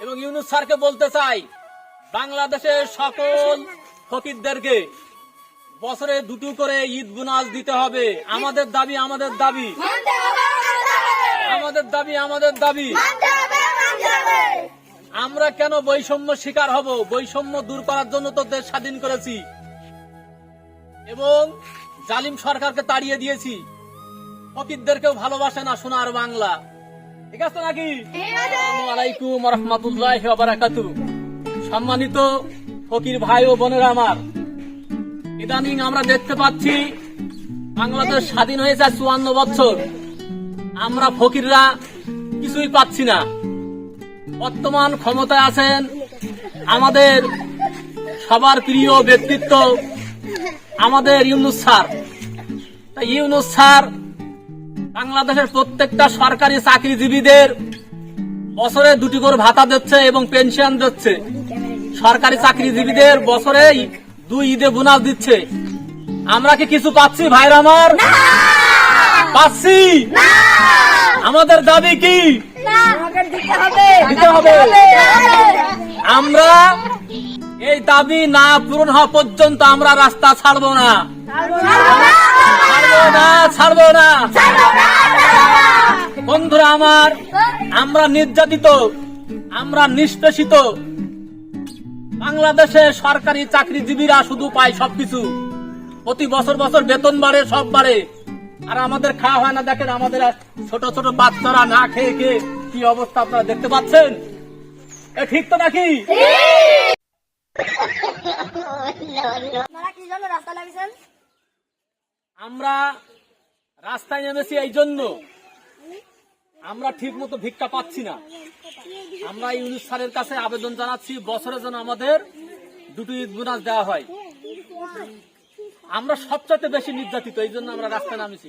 এবং ইউনুস স্যারকে বলতে চাই বাংলাদেশের সকল ফকিরদেরকে বছরে দুটো করে ঈদ বোনাস দিতে হবে। আমাদের দাবি আমাদের দাবি। আমাদের দাবি আমাদের দাবি। আমরা কেন বৈষম্য শিকার হব? বৈষম্য দূর করার জন্য তো দেশ স্বাধীন করেছি। এবং জালিম সরকারকে তাড়িয়ে দিয়েছি। ফকিরদেরকেও ভালোবাসে না সোনার বাংলা। ঠিক আছে নাকি? ঠিক আছে। আলাইকুম রহমতুল্লাহ বারাকাতু সম্মানিত ফকির ভাই ও বোনেরা আমার ইদানিং আমরা দেখতে পাচ্ছি বাংলাদেশ স্বাধীন হয়েছে চুয়ান্ন বছর। আমরা ফকিররা কিছুই পাচ্ছি না। বর্তমান ক্ষমতায় আছেন আমাদের সবার প্রিয় ব্যক্তিত্ব আমাদের ইউনুস স্যার। ইউনুস স্যার বাংলাদেশের প্রত্যেকটা সরকারি চাকরিজীবীদের বছরে দুটি করে ভাতা দিচ্ছে এবং পেনশন দিচ্ছে। সরকারি চাকরিজীবীদের বছরে দুই ঈদে বোনাস দিচ্ছে। আমরা কি কিছু পাচ্ছি ভাইরা আমার? পাচ্ছি? আমাদের দাবি কি? দিতে হবে। আমরা এই দাবি না পূরণ হওয়া পর্যন্ত আমরা রাস্তা ছাড়বো না। না, ছাড়বো না। বন্ধুরা আমার, আমরা নির্যাতিত, আমরা নিষ্পেষিত। বাংলাদেশে সরকারি চাকরিজীবীরা শুধু পায় সবকিছু। প্রতি বছর বছর বেতন বাড়ে, সব বাড়ে। আর আমাদের খাওয়া হয় না, দেখেন আমাদের ছোট ছোট বাচ্চারা না খেয়ে খেয়ে কি অবস্থা আপনারা দেখতে পাচ্ছেন? এ ঠিক তো নাকি? রাস্তা লাগিয়েছেন আমরা রাস্তায় নেমেছি এই জন্য আমরা ঠিক মতো ভিক্ষা পাচ্ছি না। আমরা ইউনুস স্যারের কাছে আবেদন জানাচ্ছি বছরের জন্য আমাদের দুটো ঈদ বোনাস দেওয়া হয়। আমরা সবচেয়ে বেশি নির্যাতিত এই জন্য আমরা রাস্তায় নামেছি।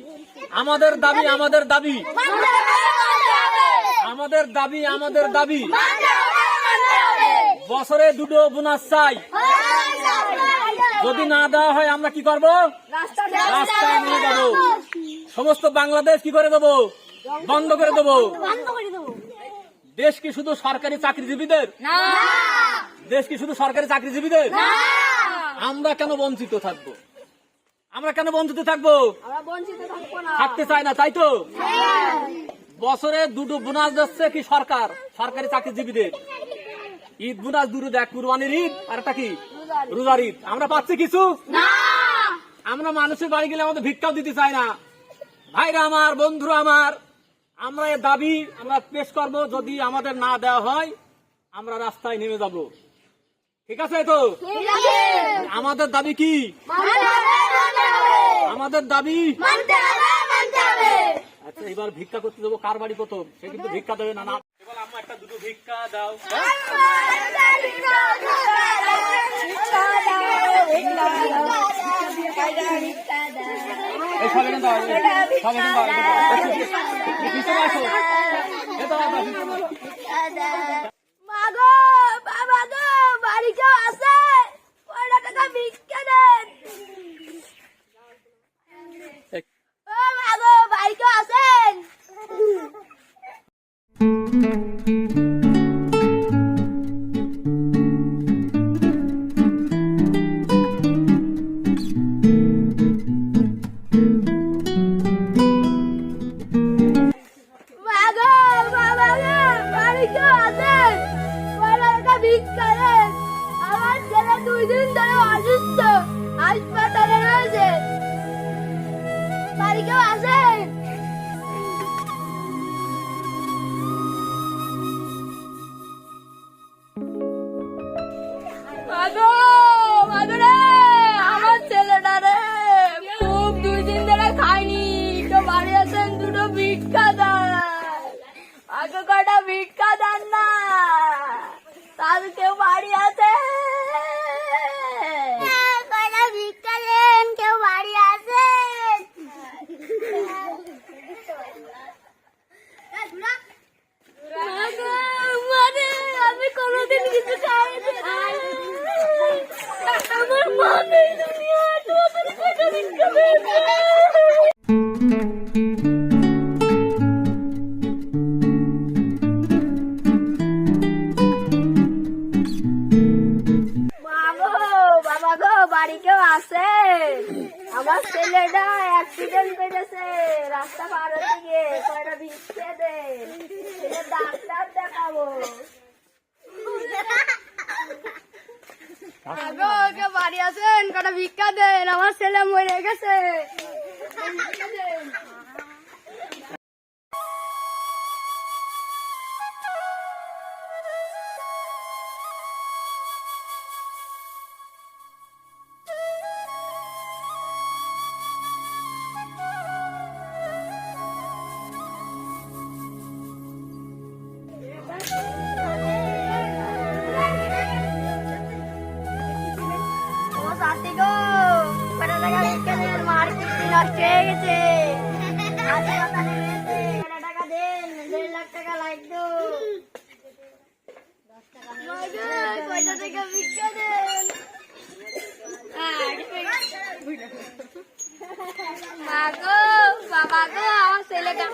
আমাদের দাবি আমাদের দাবি। আমাদের দাবি আমাদের দাবি। বছরে দুটো বোনাস চাই। যদি না দেওয়া হয় আমরা কি করব? রাস্তায় নিয়ে যাব। সমস্ত বাংলাদেশ কি করে দেবো? বন্ধ করে দেবো। দেশ কি শুধু সরকারি চাকরিজীবীদের? দেশ কি শুধু সরকারি চাকরিজীবীদের? আমরা কেন বঞ্চিত থাকব? আমরা কেন বঞ্চিত থাকব? থাকতে চাই না তাই তো? বছরে দুটো বোনাস দিচ্ছে কি সরকার? সরকারি চাকরিজীবীদের। ঈদ বোনাস দুটো দেখ কুরবানির ঈদ আর একটা কি? রোজার। ঈদ আমরা পাচ্ছি কিছু? আমরা মানুষের বাড়ি গেলে আমাদের ভিক্ষাও দিতে চাই না। ভাইরা আমার বন্ধুরা আমার আমরা এর দাবি আমরা পেশ করব যদি আমাদের না দেওয়া হয় আমরা রাস্তায় নেমে যাব। ঠিক আছে তো? আমাদের দাবি কি? আমাদের দাবি? আচ্ছা এবার ভিক্ষা করতে দেবো। কার বাড়ি প্রথম? সে কিন্তু ভিক্ষা দেবে না না। এবার একটা দুটো ভিক্ষা দাও এই সব এখানে দাও সব এখানে দাও এখানে দাও। পিছনে আসো এ দাও, দাও, পিছনে আসো। মাগো বাবা গো বাড়ি কেউ ছেলে ডাক্তার দেখাবো। ওকে বাড়ি আসেন কটা ভিক্ষা দেন আমার ছেলে মরে গেছে। বাবা গো আমার ছেলেটা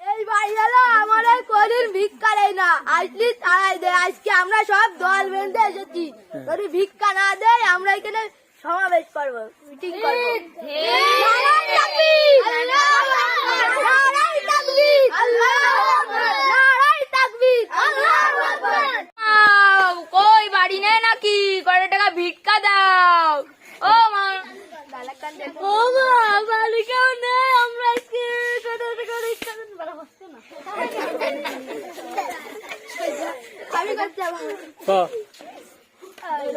এই ভাইয়ালা আমার আর কোনদিন ভিক্ষা দেয় না। আসলি তারাই দেয় আজকে আমরা সব দল বেঁধে এসেছি। যদি ভিক্ষা না দেয় আমরা এখানে সমাবেশ করব মিটিং করব তাকবীর! নারায়ণ তাকবীর! নারায়ণ তাকবীর! আও, কই বাড়ি নেই নাকি কয় টাকা ভিক্ষা দাও ও মা ও মা বাড়ি কেউ নেই আমরা আজকে কত টাকা ভিক্ষা দেন বড় হচ্ছে না আমি করতে যাব ওরে, বাড়ি কেউ আছেন কয় টাকা ভিক্ষা দেন আজকে আমি আগালো এত টাকা আসিস তোর কি করে তারা দেয় না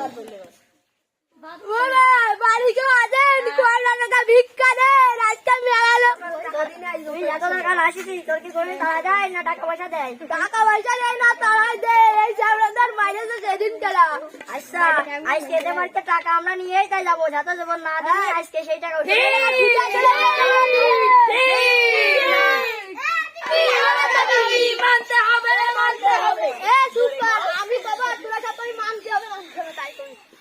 টাকা পয়সা দেয়? টাকা পয়সা দেয় না তারাই দেয় এই সামনেদার মাইনে সেদিন গেলা আচ্ছা আজকে এদের বাড়িতে টাকা আমরা নিয়েই তাই যাব যাতে যাব না দেয় আজকে সেই টাকা উঠে মানতে হবে মানতে হবে এ চুপ কর আমি বাবা তোরা সব তোর মানতে হবে মানতে হবে তাই করি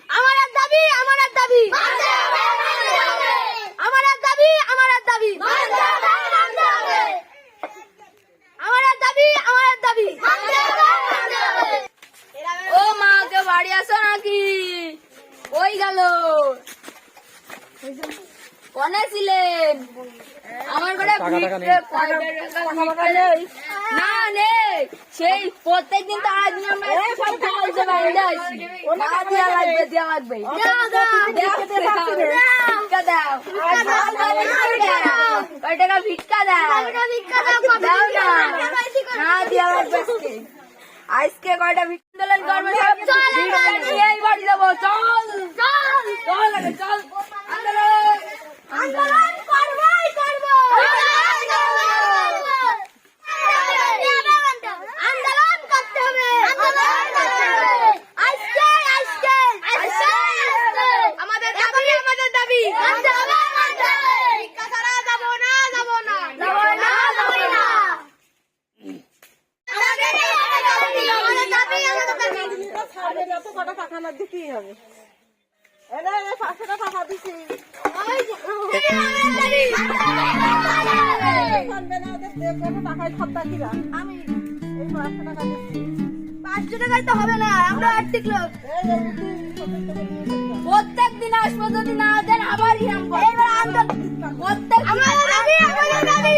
আমার এক দাবি আমার এক দাবি মানতে হবে মানতে হবে আমার এক দাবি আমার এক দাবি। মানতে হবে মানতে হবে আমার এক দাবি আমার এক দাবি। মানতে হবে মানতে হবে ও মা বাড়ি আসো নাকি? ওই গেল? কনে ছিলেন? আমার ঘরে? না নেই। সেই প্রত্যেকদিন তারা দিন আমরা আজকে কয়টা ভিক্ষা দিলেন করবে চল চল চল চল আন্দোলন আন্দোলন করবোই করব আন্দোলন করতে হবে আজকে আজকে আমাদের দাবি আমাদের দাবি মানতে হবে মানতে হবে ভিক্ষা ছাড়া যাব না যাব না যাব না যাব না আমাদের দাবি আমাদের দাবি আমাদের দাবি যত কটা টাকা না দিতেই হবে আমি এই পাঁচশো টাকা দিচ্ছি পাঁচশো টাকায় তো হবে না আমরা আর্থিক লোক। প্রত্যেক দিন আসব যদি না দেন আবার হিরাম প্রত্যেক দাবি আমাদের দাবি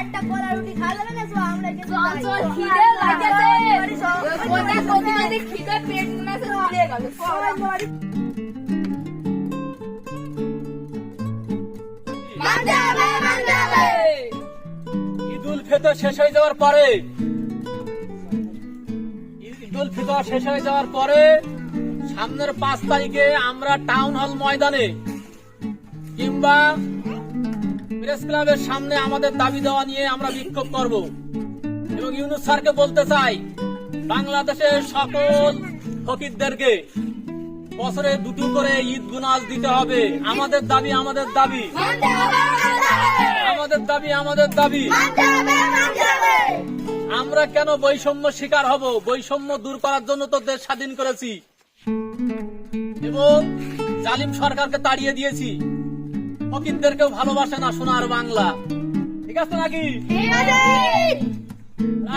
একটা কলা রুটি খাওয়া যাবে না তো আমরা কিন্তু খিদে লাগেছে। কোথা প্রতিদিন খিদে পেট না গেল সবাই মরি মানতে হবে মানতে হবে। ঈদ উল ফিতর শেষ হয়ে যাওয়ার পরে ঈদ উল ফিতর শেষ হয়ে যাওয়ার পরে সামনের পাঁচ তারিখে আমরা টাউন হল ময়দানে কিংবা প্রেস ক্লাবের সামনে আমাদের দাবি দেওয়া নিয়ে আমরা বিক্ষোভ করব। এবং ইউনুস স্যারকে বলতে চাই বাংলাদেশের সকল ফকিরদেরকে বছরে দুটো করে ঈদ গুনাজ দিতে হবে। আমাদের দাবি আমাদের দাবি। আমাদের দাবি আমাদের দাবি। আমরা কেন বৈষম্য শিকার হব? বৈষম্য দূর করার জন্য তো দেশ স্বাধীন করেছি। এবং জালিম সরকারকে তাড়িয়ে দিয়েছি। ফকিরদেরকেও ভালোবাসে না সোনার বাংলা। ঠিক আছে নাকি?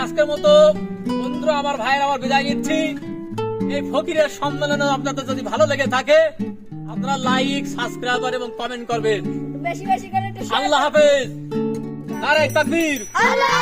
আজকের মতো বন্ধুরা আমার ভাইয়ের আমার বিদায় নিচ্ছি। এই ফকিরের সম্মেলনে আপনাদের যদি ভালো লেগে থাকে আপনারা লাইক সাবস্ক্রাইবার এবং কমেন্ট করবেন। বেশি বেশি করে আল্লাহ হাফেজ। আরে তাকবীর। আল্লাহ